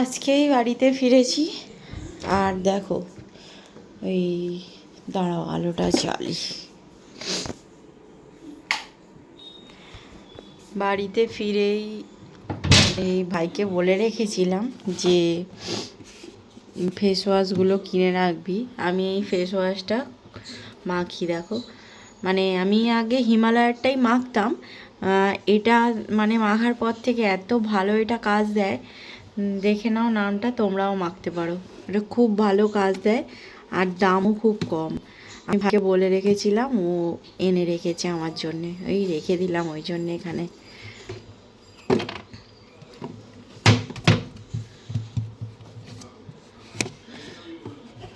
আজকেই বাড়িতে ফিরেছি। আর দেখো ওই দাঁড়াও, আলোটা জ্বালি। বাড়িতে ফিরেই এই ভাইকে বলে রেখেছিলাম যে ফেস ওয়াশগুলো কিনে রাখবি। আমি এই ফেস ওয়াশটা মাখি, দেখো। মানে আমি আগে হিমালয়ারটাই মাখতাম। এটা মানে মাখার পর থেকে এত ভালো এটা কাজ দেয় দেখে নাও নামটা, তোমরাও মাখতে পারো। এটা খুব ভালো কাজ দেয়, আর দামও খুব কম। আমি ভাইকে বলে রেখেছিলাম, ও এনে রেখেছে আমার জন্যে। ওই রেখে দিলাম ওই জন্যে এখানে।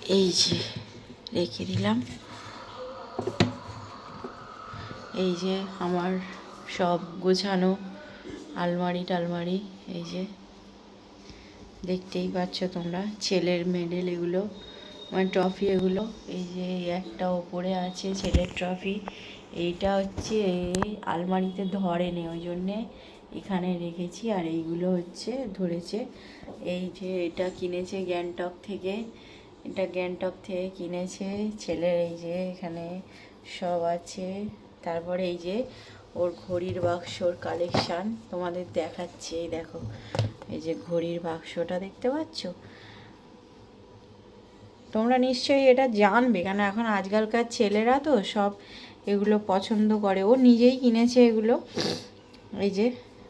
এই যে, রেখে দিলাম। এই যে, আমার সব গোছানো আলমারি টালমারি এই যে। দেখতেই পাচ্ছ তোমরা, ছেলের মেডেল এগুলো মানে ট্রফি এগুলো। এই যে একটা ওপরে আছে ছেলের ট্রফি এইটা হচ্ছে আলমারিতে ধরেনি ওই জন্যে এখানে রেখেছি। আর এইগুলো হচ্ছে ধরেছে, এই যে এটা কিনেছে গ্যাংটক থেকে, এটা গ্যাংটক থেকে কিনেছে ছেলের, এই যে এখানে সব আছে। তারপরে এই যে ওর ঘড়ির বাক্সর কালেকশান তোমাদের দেখাচ্ছে দেখো। এই যে ঘড়ির বাক্সটা দেখতে পাচ্ছ? তোমরা নিশ্চয়ই এটা জানবে, কেন এখন আজকালকার ছেলেরা তো সব এগুলো পছন্দ করে। ও নিজেই কিনেছে এগুলো। এই যে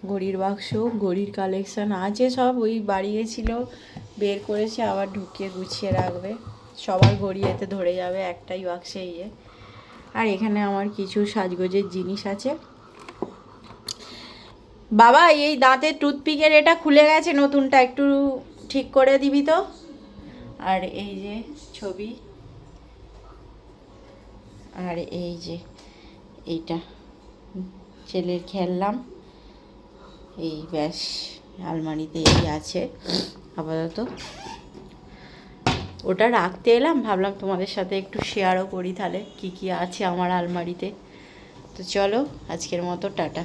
ঘড়ির বাক্স, ঘড়ির কালেকশন আছে সব। ওই বাড়ি গেছিল বের করেছে, আবার ঢুকিয়ে গুছিয়ে রাখবে। সবার ঘড়ি এতে ধরে যাবে একটাই বাক্সে ইয়ে আর এখানে আমার কিছু সাজগোজের জিনিস আছে। বাবা, এই দাঁতের টুথপিকের এটা খুলে গেছে নতুনটা, একটু ঠিক করে দিবি তো? আর এই যে ছবি। আর এই যে এইটা, ছেলের খেললাম এই ব্যাস, আলমারিতে এই আছে, আপাতত। ওটা রাখতে এলাম, ভাবলাম তোমাদের সাথে একটু শেয়ারও করি তাহলে, কি কি আছে আমার আলমারিতে। তো চলো, আজকের মতো, টাটা।